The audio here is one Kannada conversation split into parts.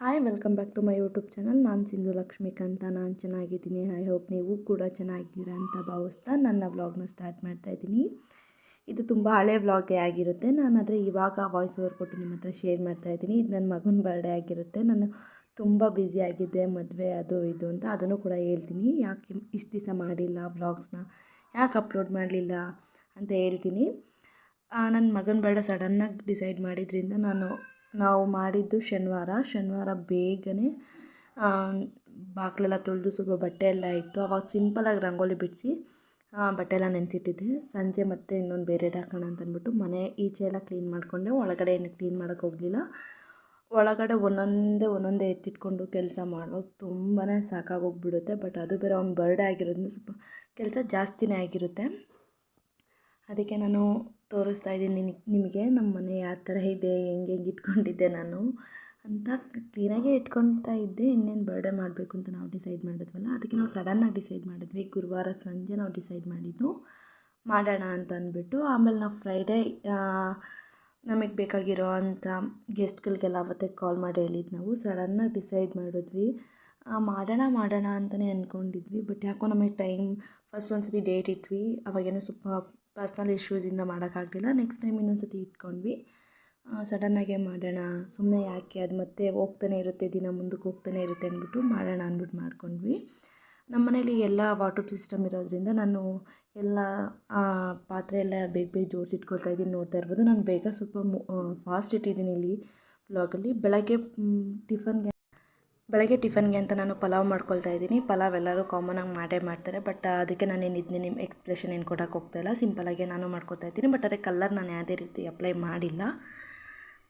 Hi welcome back to my YouTube channel ನಾನು ಸಿಂಧು ಲಕ್ಷ್ಮೀಕಾಂತ. ನಾನು ಚೆನ್ನಾಗಿದ್ದೀನಿ. ಐ ಹೋಪ್ ನೀವು ಕೂಡ ಚೆನ್ನಾಗಿದ್ದೀರಾ ಅಂತ ಭಾವಿಸ್ತಾ ನನ್ನ ವ್ಲಾಗ್ನ ಸ್ಟಾರ್ಟ್ ಮಾಡ್ತಾ ಇದ್ದೀನಿ. ಇದು ತುಂಬ ಹಳೆ ವ್ಲಾಗೇ ಆಗಿರುತ್ತೆ. ನಾನು ಆದರೆ ಇವಾಗ ವಾಯ್ಸ್ ಓವರ್ ಕೊಟ್ಟು ನಿಮ್ಮ ಹತ್ರ ಶೇರ್ ಮಾಡ್ತಾ ಇದ್ದೀನಿ. ಇದು ನನ್ನ ಮಗನ ಬರ್ಡೇ ಆಗಿರುತ್ತೆ. ನಾನು ತುಂಬ ಬ್ಯುಸಿ ಆಗಿದ್ದೆ, ಮದುವೆ, ಅದು, ಇದು ಅಂತ ಅದನ್ನು ಕೂಡ ಹೇಳ್ತೀನಿ. ಯಾಕೆ ಇಷ್ಟು ದಿವಸ ಮಾಡಿಲ್ಲ ವ್ಲಾಗ್ಸ್ನ ಯಾಕೆ ಅಪ್ಲೋಡ್ ಮಾಡಲಿಲ್ಲ ಅಂತ ಹೇಳ್ತೀನಿ. ನನ್ನ ಮಗನ ಬರ್ಡೇ ಸಡನ್ನಾಗಿ ಡಿಸೈಡ್ ಮಾಡಿದ್ರಿಂದ ನಾನು ನಾವು ಮಾಡಿದ್ದು ಶನಿವಾರ. ಶನಿವಾರ ಬೇಗನೆ ಬಾಗಿಲೆಲ್ಲ ತೊಳೆದು ಸ್ವಲ್ಪ ಬಟ್ಟೆ ಎಲ್ಲ ಇತ್ತು. ಅವಾಗ ಸಿಂಪಲಾಗಿ ರಂಗೋಲಿ ಬಿಡಿಸಿ ಬಟ್ಟೆ ಎಲ್ಲ ನೆನೆಸಿಟ್ಟಿದ್ದೆ. ಸಂಜೆ ಮತ್ತೆ ಇನ್ನೊಂದು ಬೇರೆದು ಹಾಕೋಣ ಅಂತ ಅಂದ್ಬಿಟ್ಟು ಮನೆ ಈಚೆ ಎಲ್ಲ ಕ್ಲೀನ್ ಮಾಡಿಕೊಂಡೆ. ಒಳಗಡೆ ಏನು ಕ್ಲೀನ್ ಮಾಡೋಕ್ಕೆ ಹೋಗಲಿಲ್ಲ. ಒಳಗಡೆ ಒಂದೊಂದೇ ಒಂದೊಂದೇ ಎತ್ತಿಟ್ಕೊಂಡು ಕೆಲಸ ಮಾಡೋದು ತುಂಬಾ ಸಾಕಾಗೋಗ್ಬಿಡುತ್ತೆ. ಬಟ್ ಅದು ಬೇರೆ ಅವ್ನ ಬರ್ಡೇ ಆಗಿರೋದ್ರಿಂದ ಸ್ವಲ್ಪ ಕೆಲಸ ಜಾಸ್ತಿನೇ ಆಗಿರುತ್ತೆ. ಅದಕ್ಕೆ ನಾನು ತೋರಿಸ್ತಾ ಇದ್ದೀನಿ ನಿಮಗೆ ನಮ್ಮ ಮನೆ ಯಾವ ಥರ ಇದೆ, ಹೆಂಗೆ ಹೆಂಗೆ ಇಟ್ಕೊಂಡಿದ್ದೆ ನಾನು ಅಂತ ಕ್ಲೀನಾಗೇ ಇಟ್ಕೊಳ್ತಾ ಇದ್ದೆ. ಇನ್ನೇನು ಬರ್ಡೇ ಮಾಡಬೇಕು ಅಂತ ನಾವು ಡಿಸೈಡ್ ಮಾಡಿದ್ವಲ್ಲ, ಅದಕ್ಕೆ ನಾವು ಸಡನ್ನಾಗಿ ಡಿಸೈಡ್ ಮಾಡಿದ್ವಿ. ಗುರುವಾರ ಸಂಜೆ ನಾವು ಡಿಸೈಡ್ ಮಾಡಿದ್ದು, ಮಾಡೋಣ ಅಂತ ಅಂದ್ಬಿಟ್ಟು. ಆಮೇಲೆ ನಾವು ಫ್ರೈಡೇ ನಮಗೆ ಬೇಕಾಗಿರೋ ಅಂಥ ಗೆಸ್ಟ್ಗಳಿಗೆಲ್ಲ ಅವತ್ತೇ ಕಾಲ್ ಮಾಡಿ ಹೇಳಿದ್ದು ನಾವು. ಸಡನ್ನಾಗಿ ಡಿಸೈಡ್ ಮಾಡಿದ್ವಿ. ಮಾಡೋಣ ಮಾಡೋಣ ಅಂತಲೇ ಅಂದ್ಕೊಂಡಿದ್ವಿ ಬಟ್ ಯಾಕೋ ನಮಗೆ ಟೈಮ್ ಫಸ್ಟ್ ಒಂದು ಸತಿ ಡೇಟ್ ಇಟ್ವಿ. ಅವಾಗೇನೋ ಸ್ವಲ್ಪ ಪರ್ಸ್ನಲ್ ಇಶ್ಯೂಸಿಂದ ಮಾಡೋಕ್ಕಾಗಲಿಲ್ಲ ನೆಕ್ಸ್ಟ್ ಟೈಮ್ ಇನ್ನೊಂದು ಸತಿ ಇಟ್ಕೊಂಡ್ವಿ. ಸಡನ್ನಾಗೆ ಮಾಡೋಣ ಸುಮ್ಮನೆ ಯಾಕೆ ಅದು ಮತ್ತೆ ಹೋಗ್ತಾನೆ ಇರುತ್ತೆ, ದಿನ ಮುಂದಕ್ಕೆ ಹೋಗ್ತಾನೆ ಇರುತ್ತೆ ಅಂದ್ಬಿಟ್ಟು ಮಾಡೋಣ ಅಂದ್ಬಿಟ್ಟು ಮಾಡ್ಕೊಂಡ್ವಿ. ನಮ್ಮ ಮನೇಲಿ ಎಲ್ಲ ವಾಟರ್ ಸಿಸ್ಟಮ್ ಇರೋದ್ರಿಂದ ನಾನು ಎಲ್ಲ ಪಾತ್ರೆ ಎಲ್ಲ ಬೇಗ ಬೇಗ ಜೋಡಿಸಿಟ್ಕೊಳ್ತಾ ಇದ್ದೀನಿ ನೋಡ್ತಾ ಇರ್ಬೋದು. ನಾನು ಬೇಗ ಸ್ವಲ್ಪ ಫಾಸ್ಟ್ ಇಟ್ಟಿದ್ದೀನಿ ಇಲ್ಲಿ ಬ್ಲಾಗಲ್ಲಿ ಬೆಳಗ್ಗೆ ಟಿಫನ್ಗೆ ಬೆಳಗ್ಗೆ ಟಿಫನ್ಗೆ ಅಂತ ನಾನು ಪಲಾವ್ ಮಾಡ್ಕೊಳ್ತಾ ಇದ್ದೀನಿ. ಪಲಾವ್ ಎಲ್ಲರೂ ಕಾಮನಾಗಿ ಮಾಡೇ ಮಾಡ್ತಾರೆ. ಬಟ್ ಅದಕ್ಕೆ ನಾನೇನು ಇದ್ದೀನಿ ನಿಮ್ಮ ಎಕ್ಸ್ಪ್ಲೇಷನ್ ಏನು ಕೊಡೋಕೆ ಹೋಗ್ತಾಯಿಲ್ಲ ಸಿಂಪಲಾಗಿ ನಾನು ಮಾಡ್ಕೊತಾ ಇದ್ದೀನಿ. ಬಟ್ ಅದಕ್ಕೆ ಕಲರ್ ನಾನು ಯಾವುದೇ ರೀತಿ ಅಪ್ಲೈ ಮಾಡಿಲ್ಲ.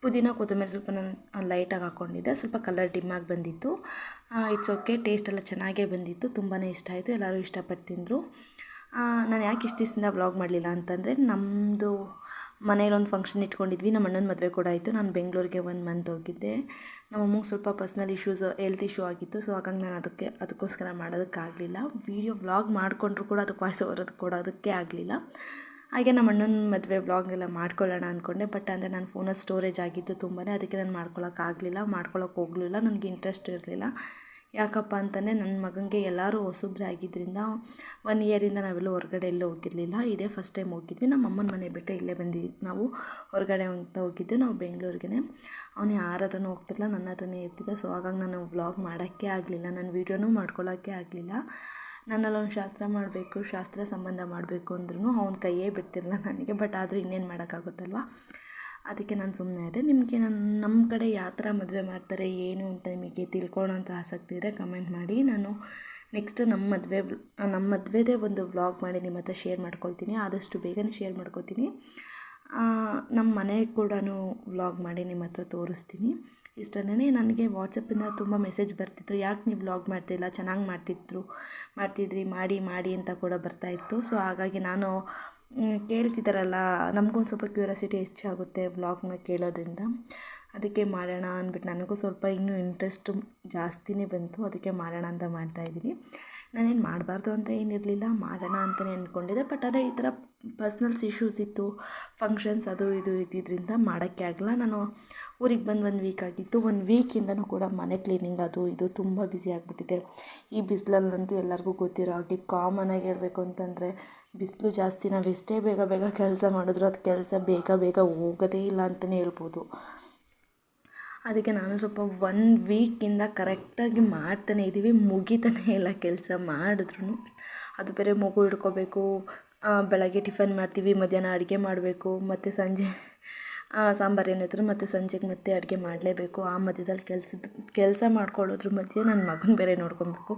ಪುದೀನ, ಕೊತ್ತಂಬರಿ ಸ್ವಲ್ಪ ನಾನು ಲೈಟಾಗಿ ಹಾಕ್ಕೊಂಡಿದ್ದೆ ಸ್ವಲ್ಪ ಕಲರ್ ಡಿಮ್ಮಾಗಿ ಬಂದಿತ್ತು. ಇಟ್ಸ್ ಓಕೆ ಟೇಸ್ಟ್ ಎಲ್ಲ ಚೆನ್ನಾಗೇ ಬಂದಿತ್ತು. ತುಂಬಾ ಇಷ್ಟ ಆಯಿತು. ಎಲ್ಲರೂ ಇಷ್ಟಪಟ್ಟು ತಿಂದರು. ನಾನು ಯಾಕೆ ಇಷ್ಟು ದಿವಸದಿಂದ ವ್ಲಾಗ್ ಮಾಡಲಿಲ್ಲ ಅಂತಂದರೆ ನಮ್ಮದು ಮನೇಲಿ ಒಂದು ಫಂಕ್ಷನ್ ಇಟ್ಕೊಂಡಿದ್ವಿ, ನಮ್ಮ ಅಣ್ಣನ ಮದುವೆ ಕೂಡ ಆಯಿತು. ನಾನು ಬೆಂಗಳೂರಿಗೆ ಒನ್ ಮಂತ್ ಹೋಗಿದ್ದೆ. ನಮ್ಮ ಅಮ್ಮಗೆ ಸ್ವಲ್ಪ ಪರ್ಸ್ನಲ್ ಇಶ್ಯೂಸ್ ಹೆಲ್ತ್ ಇಶ್ಯೂ ಆಗಿತ್ತು ಸೊ ಹಾಗಾಗಿ ನಾನು ಅದಕ್ಕೆ, ಅದಕ್ಕೋಸ್ಕರ ಮಾಡೋದಕ್ಕಾಗಲಿಲ್ಲ. ವೀಡಿಯೋ ವ್ಲಾಗ್ ಮಾಡಿಕೊಂಡ್ರು ಕೂಡ ಅದಕ್ಕೆ ವಾಯ್ಸ್ ಕೂಡ ಅದಕ್ಕೆ ಆಗಲಿಲ್ಲ. ಹಾಗೆ ನಮ್ಮ ಅಣ್ಣನ ಮದುವೆ ವ್ಲಾಗ್ ಎಲ್ಲ ಮಾಡ್ಕೊಳ್ಳೋಣ ಅಂದ್ಕೊಂಡೆ ಬಟ್ ಅಂದರೆ ನನ್ನ ಫೋನಲ್ಲಿ ಸ್ಟೋರೇಜ್ ಆಗಿತ್ತು ತುಂಬಾ ಅದಕ್ಕೆ ನಾನು ಮಾಡ್ಕೊಳ್ಳೋಕ್ಕಾಗಲಿಲ್ಲ ಮಾಡ್ಕೊಳ್ಳೋಕೆ ಹೋಗಲಿಲ್ಲ, ನನಗೆ ಇಂಟ್ರೆಸ್ಟ್ ಇರಲಿಲ್ಲ. ಯಾಕಪ್ಪ ಅಂತಂದರೆ ನನ್ನ ಮಗನಿಗೆ ಎಲ್ಲರೂ ಹೊಸಬ್ರೆ ಆಗಿದ್ದರಿಂದ ಒನ್ ಇಯರಿಂದ ನಾವೆಲ್ಲೂ ಹೊರಗಡೆ ಎಲ್ಲೂ ಹೋಗಿರಲಿಲ್ಲ ಇದೇ ಫಸ್ಟ್ ಟೈಮ್ ಹೋಗಿದ್ವಿ. ನಮ್ಮ ಅಮ್ಮನ ಮನೆ ಬಿಟ್ಟು ಇಲ್ಲೇ ಬಂದಿ, ನಾವು ಹೊರಗಡೆ ಅಂತ ಹೋಗಿದ್ದು. ನಾವು ಬೆಂಗಳೂರಿಗೆ ಅವನು ಯಾರ ಹತ್ರನೂ ಹೋಗ್ತಿರಲಿಲ್ಲ ನನ್ನ ಹತ್ರನೇ ಇರ್ತಿದ್ದೆ. ಸೊ ಹಾಗಾಗಿ ನಾನು ವ್ಲಾಗ್ ಮಾಡೋಕ್ಕೆ ಆಗಲಿಲ್ಲ. ನಾನು ವೀಡಿಯೋನೂ ಮಾಡ್ಕೊಳ್ಳೋಕ್ಕೆ ಆಗಲಿಲ್ಲ. ನನ್ನಲ್ಲೊಂದು ಶಾಸ್ತ್ರ ಮಾಡಬೇಕು, ಶಾಸ್ತ್ರ ಸಂಬಂಧ ಮಾಡಬೇಕು ಅಂದ್ರೂ ಅವ್ನ ಕೈಯೇ ಬಿಡ್ತಿರಲಿಲ್ಲ ನನಗೆ. ಬಟ್ ಆದರೂ ಇನ್ನೇನು ಮಾಡೋಕ್ಕಾಗುತ್ತಲ್ವ? ಅದಕ್ಕೆ ನಾನು ಸುಮ್ಮನೆ ಇದೆ ನಿಮಗೆ ನನ್ನ ನಮ್ಮ ಕಡೆ ಯಾವ ಥರ ಮದುವೆ ಮಾಡ್ತಾರೆ, ಏನು ಅಂತ ನಿಮಗೆ ತಿಳ್ಕೊಳ್ಳೋಂಥ ಆಸಕ್ತಿ ಇದ್ದರೆ ಕಮೆಂಟ್ ಮಾಡಿ. ನಾನು ನೆಕ್ಸ್ಟ್ ನಮ್ಮ ಮದುವೆ ನಮ್ಮ ಮದುವೆದೇ ಒಂದು ವ್ಲಾಗ್ ಮಾಡಿ ನಿಮ್ಮ ಹತ್ರ ಶೇರ್ ಮಾಡ್ಕೊಳ್ತೀನಿ. ಆದಷ್ಟು ಬೇಗನೆ ಶೇರ್ ಮಾಡ್ಕೊತೀನಿ. ನಮ್ಮ ಮನೆ ಕೂಡ ವ್ಲಾಗ್ ಮಾಡಿ ನಿಮ್ಮ ಹತ್ರ ತೋರಿಸ್ತೀನಿ. ಇಷ್ಟನೇ ನನಗೆ ವಾಟ್ಸಪ್ಪಿಂದ ತುಂಬ ಮೆಸೇಜ್ ಬರ್ತಿತ್ತು. ಯಾಕೆ ನೀವು ವ್ಲಾಗ್ ಮಾಡ್ತಿಲ್ಲ ಚೆನ್ನಾಗಿ ಮಾಡ್ತಿದ್ರು, ಮಾಡ್ತಿದ್ರಿ, ಮಾಡಿ ಮಾಡಿ ಅಂತ ಕೂಡ ಬರ್ತಾಯಿತ್ತು ಸೊ ಹಾಗಾಗಿ ನಾನು ಕೇಳ್ತಿದ್ದಾರಲ್ಲ ನಮಗೊಂದು ಸ್ವಲ್ಪ ಕ್ಯೂರಿಯಾಸಿಟಿ ಹೆಚ್ಚಾಗುತ್ತೆ ವ್ಲಾಗ್ನ ಕೇಳೋದ್ರಿಂದ. ಅದಕ್ಕೆ ಮಾಡೋಣ ಅಂದ್ಬಿಟ್ಟು ನನಗೂ ಸ್ವಲ್ಪ ಇನ್ನೂ ಇಂಟ್ರೆಸ್ಟು ಜಾಸ್ತಿನೇ ಬಂತು, ಅದಕ್ಕೆ ಮಾಡೋಣ ಅಂತ ಮಾಡ್ತಾಯಿದ್ದೀನಿ ನಾನೇನು ಮಾಡಬಾರ್ದು ಅಂತ ಏನಿರಲಿಲ್ಲ, ಮಾಡೋಣ ಅಂತಲೇ ಅಂದ್ಕೊಂಡಿದ್ದೆ ಬಟ್ ಅದೇ ಈ ಥರ ಪರ್ಸ್ನಲ್ಸ್ ಇಶ್ಯೂಸ್ ಇತ್ತು ಫಂಕ್ಷನ್ಸ್ ಅದು ಇದು ಇದ್ದಿದ್ದರಿಂದ ಮಾಡೋಕ್ಕೆ ಆಗಲ್ಲ ನಾನು ಊರಿಗೆ ಬಂದು ಒಂದು ವೀಕ್ ಆಗಿತ್ತು, ಒಂದು ವೀಕಿಂದನೂ ಕೂಡ ಮನೆ ಕ್ಲೀನಿಂಗ್ ಅದು ಇದು ತುಂಬ ಬ್ಯುಸಿ ಆಗಿಬಿಟ್ಟಿದೆ. ಈ ಬಿಸಿಲಲ್ಲಂತೂ ಎಲ್ಲರಿಗೂ ಗೊತ್ತಿರೋ ಹಾಗೆ ಕಾಮನ್ ಆಗಿ ಹೇಳಬೇಕು ಅಂತಂದರೆ ಬಿಸಿಲು ಜಾಸ್ತಿ, ನಾವು ಎಷ್ಟೇ ಬೇಗ ಬೇಗ ಕೆಲಸ ಮಾಡಿದ್ರು ಅದು ಕೆಲಸ ಬೇಗ ಬೇಗ ಹೋಗೋದೇ ಇಲ್ಲ ಅಂತಲೇ ಹೇಳ್ಬೋದು. ಅದಕ್ಕೆ ನಾನು ಸ್ವಲ್ಪ ಒನ್ ವೀಕಿಂದ ಕರೆಕ್ಟಾಗಿ ಮಾಡ್ತಾನೆ ಇದ್ದೀವಿ ಮುಗಿತಾನೇ ಇಲ್ಲ ಕೆಲಸ ಮಾಡಿದ್ರು ಅದು ಬೇರೆ ಮಗು ಹಿಡ್ಕೋಬೇಕು ಬೆಳಗ್ಗೆ ಟಿಫನ್ ಮಾಡ್ತೀವಿ, ಮಧ್ಯಾಹ್ನ ಅಡುಗೆ ಮಾಡಬೇಕು, ಮತ್ತು ಸಂಜೆ ಸಾಂಬಾರು ಏನಿದ್ರು ಮತ್ತು ಸಂಜೆಗೆ ಮತ್ತೆ ಅಡುಗೆ ಮಾಡಲೇಬೇಕು. ಆ ಮಧ್ಯದಲ್ಲಿ ಕೆಲ್ಸದ, ಕೆಲಸ ಮಾಡ್ಕೊಳ್ಳೋದ್ರ ಮಧ್ಯೆ ನನ್ನ ಮಗನ ಬೇರೆ ನೋಡ್ಕೊಬೇಕು.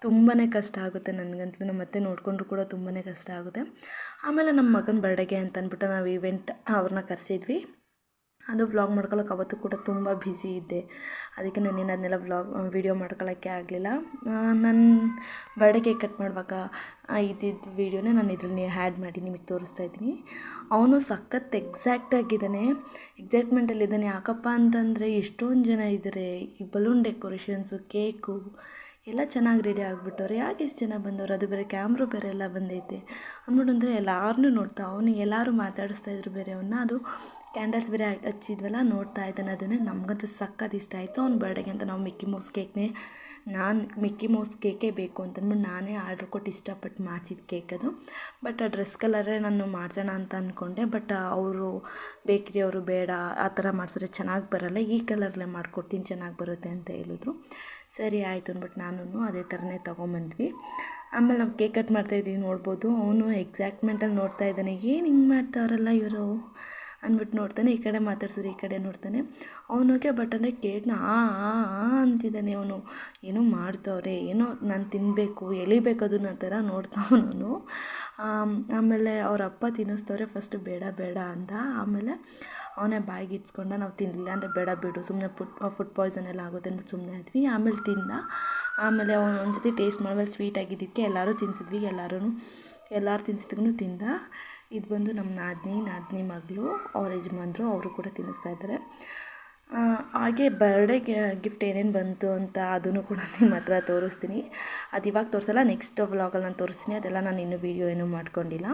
ತುಂಬಾ ಕಷ್ಟ ಆಗುತ್ತೆ ನನಗಂತೂ ನಮ್ಮ ಅತ್ತೆ ನೋಡಿಕೊಂಡ್ರು ಕೂಡ ತುಂಬಾ ಕಷ್ಟ ಆಗುತ್ತೆ. ಆಮೇಲೆ ನಮ್ಮ ಮಗನ ಬರ್ಡೇಗೆ ಅಂತ ಅಂದ್ಬಿಟ್ಟು ನಾವು ಈವೆಂಟ್ ಅವ್ರನ್ನ ಕರೆಸಿದ್ವಿ. ಅದು ವ್ಲಾಗ್ ಮಾಡ್ಕೊಳಕ್ಕೆ ಅವತ್ತು ಕೂಡ ತುಂಬ ಬ್ಯುಸಿ ಇದ್ದೆ. ಅದಕ್ಕೆ ನಾನೇನು ಅದನ್ನೆಲ್ಲ ವ್ಲಾಗ್ ವೀಡಿಯೋ ಮಾಡ್ಕೊಳ್ಳೋಕ್ಕೆ ಆಗಲಿಲ್ಲ. ನನ್ನ ಬರ್ಡೇ ಕೇಕ್ ಕಟ್ ಮಾಡುವಾಗ ಇದ್ದಿದ್ದ ವೀಡಿಯೋನೇ ನಾನು ಇದರಲ್ಲಿ ಆ್ಯಡ್ ಮಾಡಿ ನಿಮಗೆ ತೋರಿಸ್ತಾ ಇದ್ದೀನಿ. ಅವನು ಸಖತ್ ಎಕ್ಸಾಕ್ಟಾಗಿದ್ದಾನೆ ಎಕ್ಸೈಟ್ಮೆಂಟಲ್ಲಿದ್ದಾನೆ ಯಾಕಪ್ಪ ಅಂತಂದರೆ ಎಷ್ಟೊಂದು ಜನ ಇದ್ದಾರೆ ಈ ಬಲೂನ್ ಡೆಕೋರೇಷನ್ಸು ಕೇಕು ಎಲ್ಲ ಚೆನ್ನಾಗಿ ರೆಡಿ ಆಗಿಬಿಟ್ಟವ್ರು. ಯಾಕೆ ಇಷ್ಟು ಜನ ಬಂದವರು? ಅದು ಬೇರೆ ಕ್ಯಾಮ್ರ ಬೇರೆ ಎಲ್ಲ ಬಂದೈತೆ. ಅಂದ್ಬಿಟ್ಟು ಅಂದರೆ ಎಲ್ಲಾರನ್ನೂ ನೋಡ್ತಾ, ಅವನು ಎಲ್ಲರೂ ಮಾತಾಡಿಸ್ತಾ ಇದ್ರು ಬೇರೆ ಅವನ್ನ ಅದು ಕ್ಯಾಂಡಲ್ಸ್ ಬೇರೆ ಹಚ್ಚಿದ್ವಲ್ಲ, ನೋಡ್ತಾ ಇದ್ದಾನೆ ಅದನ್ನೇ. ನಮಗಂತೂ ಸಖತ್ ಇಷ್ಟ ಆಯಿತು ಅವ್ನ ಬರ್ಡೇಗೆ ಅಂತ. ನಾವು ಮಿಕ್ಕಿ ಮೌಸ್ ಕೇಕ್ನೇ, ನಾನು ಮಿಕ್ಕಿ ಮೌಸ್ ಕೇಕೇ ಬೇಕು ಅಂತಂದ್ಬಿಟ್ಟು ನಾನೇ ಆರ್ಡ್ರ್ ಕೊಟ್ಟು ಇಷ್ಟಪಟ್ಟು ಮಾಡಿಸಿದ ಕೇಕ್ ಅದು. ಬಟ್ ಆ ಡ್ರೆಸ್ ಕಲರೇ ನಾನು ಮಾಡ್ಸೋಣ ಅಂತ ಅಂದ್ಕೊಂಡೆ ಬಟ್ ಅವರು ಬೇಕ್ರಿಯವರು ಬೇಡ, ಆ ಥರ ಮಾಡಿಸಿದ್ರೆ ಚೆನ್ನಾಗಿ ಬರಲ್ಲ. ಈ ಕಲರ್ಲೇ ಮಾಡಿಕೊಡ್ತೀನಿ, ಚೆನ್ನಾಗಿ ಬರುತ್ತೆ ಅಂತ ಹೇಳಿದ್ರು. ಸರಿ ಆಯಿತು ಅಂದ್ಬಿಟ್ಟು ನಾನು ಅದೇ ಥರನೇ ತೊಗೊಂಬಂದ್ವಿ. ಆಮೇಲೆ ನಾವು ಕೇಕ್ ಕಟ್ ಮಾಡ್ತಾಯಿದ್ದೀವಿ ನೋಡ್ಬೋದು. ಅವನು ಎಕ್ಸಾಕ್ಟ್ಮೆಂಟಲ್ಲಿ ನೋಡ್ತಾ ಇದ್ದಾನೆ. ಏನು ಹಿಂಗೆ ಮಾಡ್ತಾವ್ರಲ್ಲ ಇವರು? ಅಂದ್ಬಿಟ್ಟು ನೋಡ್ತಾನೆ, ಈ ಕಡೆ ಮಾತಾಡ್ಸಿದ್ರೆ ಈ ಕಡೆ ನೋಡ್ತಾನೆ. ಅವನಿಗೆ ಬಟ್ ಅಂದರೆ ಕೇಕ್ನ ಆ ಅಂತಿದ್ದಾನೆ ಅವನು. ಏನೋ ಮಾಡ್ತವ್ರೆ, ಏನೋ ನಾನು ತಿನ್ನಬೇಕು ಎಳಿಬೇಕು ಅದನ್ನ ಥರ ನೋಡ್ತಾವನು ಆಮೇಲೆ ಅವ್ರ ಅಪ್ಪ ತಿನ್ನಿಸ್ತವ್ರೆ ಫಸ್ಟ್ ಬೇಡ ಬೇಡ ಅಂತ. ಆಮೇಲೆ ಅವನೇ ಬಾಯಿಗೆ ಇಟ್ಸ್ಕೊಂಡ, ನಾವು ತಿನ್ನಲಿಲ್ಲ ಅಂದರೆ ಬೇಡ ಬಿಡು ಸುಮ್ಮನೆ ಫುಡ್ ಫುಡ್ ಪಾಯ್ಸನ್ ಎಲ್ಲ ಆಗುತ್ತೆ ಅಂದ್ಬಿಟ್ಟು ಸುಮ್ಮನೆ ಆದ್ವಿ ಆಮೇಲೆ ತಿಂದ. ಆಮೇಲೆ ಅವನು ಒಂದ್ಸತಿ ಟೇಸ್ಟ್ ಮಾಡುವಲ್ಲಿ ಸ್ವೀಟ್ ಆಗಿದ್ದಕ್ಕೆ ಎಲ್ಲರೂ ತಿನ್ಸಿದ್ವಿ ಎಲ್ಲರೂ ಎಲ್ಲರೂ ತಿನ್ಸಿದ್ಗೂ ತಿಂದ. ಇದು ಬಂದು ನಮ್ಮ ನಾದಿನಿ ನಾದಿನಿ ಮಗಳು, ಅವ್ರ ಯಜಮಾನ್ರು ಅವರು ಕೂಡ ತಿನ್ನಿಸ್ತಾ ಇದ್ದಾರೆ. ಹಾಗೆ ಬರ್ಡೇ ಗಿಫ್ಟ್ ಏನೇನು ಬಂತು ಅಂತ ಅದನ್ನು ಕೂಡ ನಿಮ್ಮ ಹತ್ರ ತೋರಿಸ್ತೀನಿ. ಅದು ಇವಾಗ ತೋರಿಸಲ್ಲ ನೆಕ್ಸ್ಟ್ ವ್ಲಾಗಲ್ಲಿ ನಾನು ತೋರಿಸ್ತೀನಿ. ಅದೆಲ್ಲ ನಾನು ಇನ್ನೂ ವೀಡಿಯೋ ಏನೂ ಮಾಡ್ಕೊಂಡಿಲ್ಲ.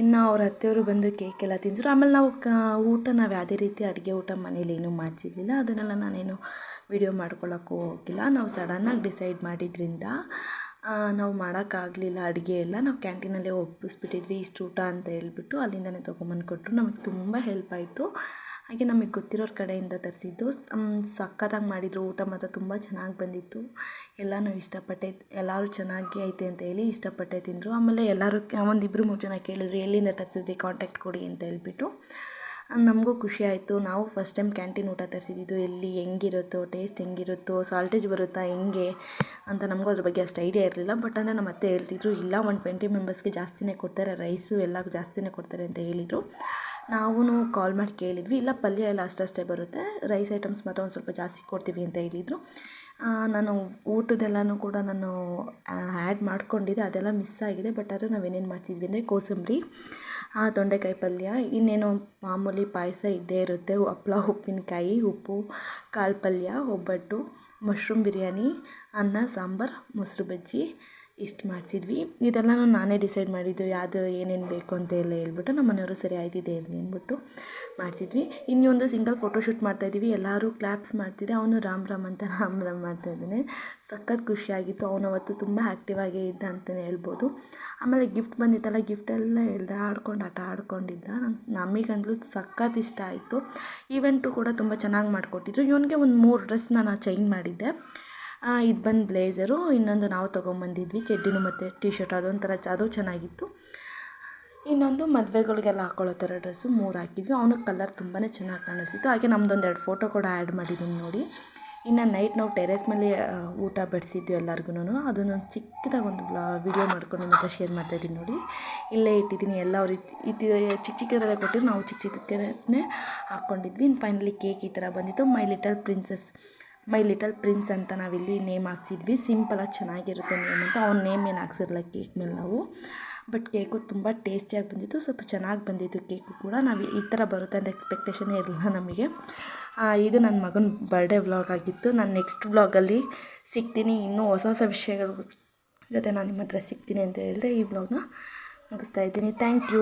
ಇನ್ನು ಅವ್ರ ಅತ್ತೆಯವರು ಬಂದು ಕೇಕ್ ಎಲ್ಲ ತಿನ್ಸಿದ್ರು. ಆಮೇಲೆ ನಾವು ಕ, ಊಟ, ನಾವು ಯಾವುದೇ ರೀತಿ ಅಡುಗೆ ಊಟ ಮನೇಲಿ ಏನೂ ಮಾಡ್ತಿರ್ಲಿಲ್ಲ ಅದನ್ನೆಲ್ಲ ನಾನೇನು ವೀಡಿಯೋ ಮಾಡ್ಕೊಳ್ಳೋಕ್ಕೂ ಹೋಗಿಲ್ಲ. ನಾವು ಸಡನ್ನಾಗಿ ಡಿಸೈಡ್ ಮಾಡಿದ್ರಿಂದ ನಾವು ಮಾಡೋಕ್ಕಾಗಲಿಲ್ಲ ಅಡುಗೆ ಎಲ್ಲ, ನಾವು ಕ್ಯಾಂಟೀನಲ್ಲೇ ಒಪ್ಪಿಸ್ಬಿಟ್ಟಿದ್ವಿ, ಇಷ್ಟು ಊಟ ಅಂತ ಹೇಳ್ಬಿಟ್ಟು ಅಲ್ಲಿಂದನೇ ತೊಗೊಂಬಂದು ಕೊಟ್ಟರು ನಮಗೆ ತುಂಬ ಹೆಲ್ಪ್ ಆಯಿತು. ಹಾಗೆ ನಮಗೆ ಗೊತ್ತಿರೋರ ಕಡೆಯಿಂದ ತರಿಸಿದ್ದು. ಸಖತ್ತಾಗಿ ಮಾಡಿದರು. ಊಟ ಮಾತ್ರ ತುಂಬ ಚೆನ್ನಾಗಿ ಬಂದಿತ್ತು. ಎಲ್ಲನೂ ಇಷ್ಟಪಟ್ಟೆ, ಎಲ್ಲರೂ ಚೆನ್ನಾಗಿ ಐತೆ ಅಂತ ಹೇಳಿ ಇಷ್ಟಪಟ್ಟೆ ತಿಂದರು. ಆಮೇಲೆ ಎಲ್ಲರೂ ಒಂದಿಬ್ಬರು ಮೂರು ಜನ ಕೇಳಿದ್ರು, ಎಲ್ಲಿಂದ ತರಿಸಿದ್ರಿ ಕಾಂಟ್ಯಾಕ್ಟ್ ಕೊಡಿ ಅಂತ ಹೇಳ್ಬಿಟ್ಟು. ನಮಗೂ ಖುಷಿ ಆಯಿತು. ನಾವು ಫಸ್ಟ್ ಟೈಮ್ ಕ್ಯಾಂಟೀನ್ ಊಟ ತರಿಸಿದ್ದು. ಎಲ್ಲಿ ಹೆಂಗಿರುತ್ತೋ ಟೇಸ್ಟ್ ಹೆಂಗಿರುತ್ತೋ ಸಾಲ್ಟೇಜ್ ಬರುತ್ತಾ, ಹೆಂಗೆ ಅಂತ ನಮಗೂ ಅದ್ರ ಬಗ್ಗೆ ಅಷ್ಟು ಐಡಿಯಾ ಇರಲಿಲ್ಲ. ಬಟ್ ಅಂದರೆ ನಮ್ಮ ಅತ್ತೆ ಹೇಳ್ತಿದ್ರು, ಇಲ್ಲ ಒನ್ ಟ್ವೆಂಟಿ ಮೆಂಬರ್ಸ್ಗೆ ಜಾಸ್ತಿನೇ ಕೊಡ್ತಾರೆ. ರೈಸು ಎಲ್ಲ ಜಾಸ್ತಿನೇ ಕೊಡ್ತಾರೆ ಅಂತ ಹೇಳಿದರು. ನಾವು ಕಾಲ್ ಮಾಡಿ ಕೇಳಿದ್ವಿ. ಇಲ್ಲ, ಪಲ್ಯ ಎಲ್ಲ ಅಷ್ಟಷ್ಟೇ ಬರುತ್ತೆ. ರೈಸ್ ಐಟಮ್ಸ್ ಮಾತ್ರ ಒಂದು ಸ್ವಲ್ಪ ಜಾಸ್ತಿ ಕೊಡ್ತೀವಿ ಅಂತ ಹೇಳಿದರು. ನಾನು ಊಟದೆಲ್ಲನೂ ಕೂಡ ನಾನು ಆ್ಯಡ್ ಮಾಡ್ಕೊಂಡಿದ್ದೆ. ಅದೆಲ್ಲ ಮಿಸ್ ಆಗಿದೆ. ಬಟ್ ಆದರೆ ನಾವೇನೇನು ಮಾಡ್ತಿದ್ವಿ ಅಂದರೆ ಕೋಸಂಬರಿ. ಆ, ತೊಂಡೆಕಾಯಿ ಪಲ್ಯ. ಇನ್ನೇನು ಮಾಮೂಲಿ ಪಾಯಸ ಇದ್ದೇ ಇರುತ್ತೆ. ಹಪ್ಳ ಉಪ್ಪಿನಕಾಯಿ ಉಪ್ಪು ಕಾಳು ಪಲ್ಯ ಒಬ್ಬಟ್ಟು ಮಶ್ರೂಮ್ ಬಿರಿಯಾನಿ ಅನ್ನ ಸಾಂಬಾರು ಮೊಸರು ಬಜ್ಜಿ ಇಷ್ಟು ಮಾಡಿಸಿದ್ವಿ. ಇದೆಲ್ಲನೂ ನಾನೇ ಡಿಸೈಡ್ ಮಾಡಿದ್ದು, ಯಾವುದು ಏನೇನು ಬೇಕು ಅಂತ ಎಲ್ಲ ಹೇಳ್ಬಿಟ್ಟು ನಮ್ಮ ಮನೆಯವರು ಸರಿ ಆಯ್ತಿದೆ ಇರಲಿ ಅಂದ್ಬಿಟ್ಟು ಮಾಡಿಸಿದ್ವಿ. ಇನ್ನೊಂದು ಸಿಂಗಲ್ ಫೋಟೋಶೂಟ್ ಮಾಡ್ತಾಯಿದ್ದೀವಿ ಎಲ್ಲರೂ ಕ್ಲಾಪ್ಸ್ ಮಾಡ್ತಿದ್ದೆ ಅವನು ರಾಮ್ ರಾಮ್ ಅಂತ ರಾಮ್ ರಾಮ್ ಮಾಡ್ತಾಯಿದ್ದಾನೆ ಸಖತ್ ಖುಷಿಯಾಗಿತ್ತು. ಅವನು ಅವತ್ತು ತುಂಬ ಆ್ಯಕ್ಟಿವ್ ಆಗೇ ಇದ್ದ ಅಂತಲೇ ಹೇಳ್ಬೋದು. ಆಮೇಲೆ ಗಿಫ್ಟ್ ಬಂದಿತ್ತಲ್ಲ ಗಿಫ್ಟೆಲ್ಲ ಎಳ್ದು ಆಡ್ಕೊಂಡು, ಆಟ ಆಡ್ಕೊಂಡಿದ್ದ. ನಮಗಂತಲೂ ಸಖತ್ ಇಷ್ಟ ಆಯಿತು. ಈವೆಂಟು ಕೂಡ ತುಂಬ ಚೆನ್ನಾಗಿ ಮಾಡಿಕೊಟ್ಟಿದ್ರು. ಇವನಿಗೆ ಒಂದು ಮೂರು ಡ್ರೆಸ್ ನಾನು ಚೇಂಜ್ ಮಾಡಿದ್ದೆ. ಇದು ಬಂದು ಬ್ಲೇಝರು ಇನ್ನೊಂದು ನಾವು ತೊಗೊಂಬಂದಿದ್ವಿ, ಚಡ್ಡಿನೂ ಮತ್ತು ಟಿ ಶರ್ಟ್ ಅದೊಂಥರ ಚ, ಅದು ಚೆನ್ನಾಗಿತ್ತು. ಇನ್ನೊಂದು ಮದುವೆಗಳಿಗೆಲ್ಲ ಹಾಕ್ಕೊಳ್ಳೋ ಥರ ಡ್ರೆಸ್ಸು ಮೂರು ಹಾಕಿದ್ವಿ. ಅವನಿಗೆ ಕಲರ್ ತುಂಬಾ ಚೆನ್ನಾಗಿ ಕಾಣಿಸ್ತಿತ್ತು. ಹಾಗೆ ನಮ್ಮದೊಂದು ಎರಡು ಫೋಟೋ ಕೂಡ ಆ್ಯಡ್ ಮಾಡಿದ್ದೀನಿ ನೋಡಿ. ಇನ್ನು ನೈಟ್ ನಾವು ಟೆರೇಸ್ ಮೇಲೆ ಊಟ ಬಡಿಸಿದ್ವಿ ಎಲ್ಲರಿಗೂ ಅದನ್ನು ಚಿಕ್ಕದಾಗಿ ಒಂದು ವಿಡಿಯೋ ಮಾಡ್ಕೊಂಡು ಮತ್ತೆ ಶೇರ್ ಮಾಡ್ತಾಯಿದ್ದೀನಿ ನೋಡಿ. ಇಲ್ಲೇ ಇಟ್ಟಿದ್ದೀನಿ ಎಲ್ಲ ಅವ್ರು ಇತ್ತು ಚಿಕ್ಕ ಚಿಕ್ಕದರಲ್ಲೇ ಕೊಟ್ಟಿರು ನಾವು ಚಿಕ್ಕ ಚಿಕ್ಕದನ್ನೇ ಹಾಕ್ಕೊಂಡಿದ್ವಿ ಇನ್ನು ಫೈನಲಿ ಕೇಕ್ ಈ ಥರ ಬಂದಿತ್ತು. My little princess my little prince ಅಂತ ನಾವಿಲ್ಲಿ ನೇಮ್ ಹಾಕ್ಸಿದ್ವಿ. ಸಿಂಪಲಾಗಿ ಚೆನ್ನಾಗಿರುತ್ತೆ ನೇಮ್ ಅಂತ. ಅವ್ನ ನೇಮ್ ಏನು ಹಾಕ್ಸಿರಲ್ಲ ಕೇಕ್ ಮೇಲೆ ನಾವು. ಬಟ್ ಕೇಕು ತುಂಬ ಟೇಸ್ಟಿಯಾಗಿ ಬಂದಿತ್ತು. ಸ್ವಲ್ಪ ಚೆನ್ನಾಗಿ ಬಂದಿತ್ತು ಕೇಕು ಕೂಡ. ನಾವು ಈ ಥರ ಬರುತ್ತೆ ಅಂತ ಎಕ್ಸ್ಪೆಕ್ಟೇಷನೇ ಇರಲಿಲ್ಲ ನಮಗೆ. ಇದು ನನ್ನ ಮಗನ ಬರ್ಡೇ ವ್ಲಾಗ್ ಆಗಿತ್ತು. ನಾನು ನೆಕ್ಸ್ಟ್ ವ್ಲಾಗಲ್ಲಿ ಸಿಗ್ತೀನಿ. ಇನ್ನೂ ಹೊಸ ಹೊಸ ವಿಷಯಗಳ ಜೊತೆ ನಾನು ನಿಮ್ಮ ಹತ್ರ ಸಿಗ್ತೀನಿ ಅಂತ ಹೇಳಿದೆ ಈ ವ್ಲಾಗ್ನ ಮುಗಿಸ್ತಾ ಇದ್ದೀನಿ. Thank you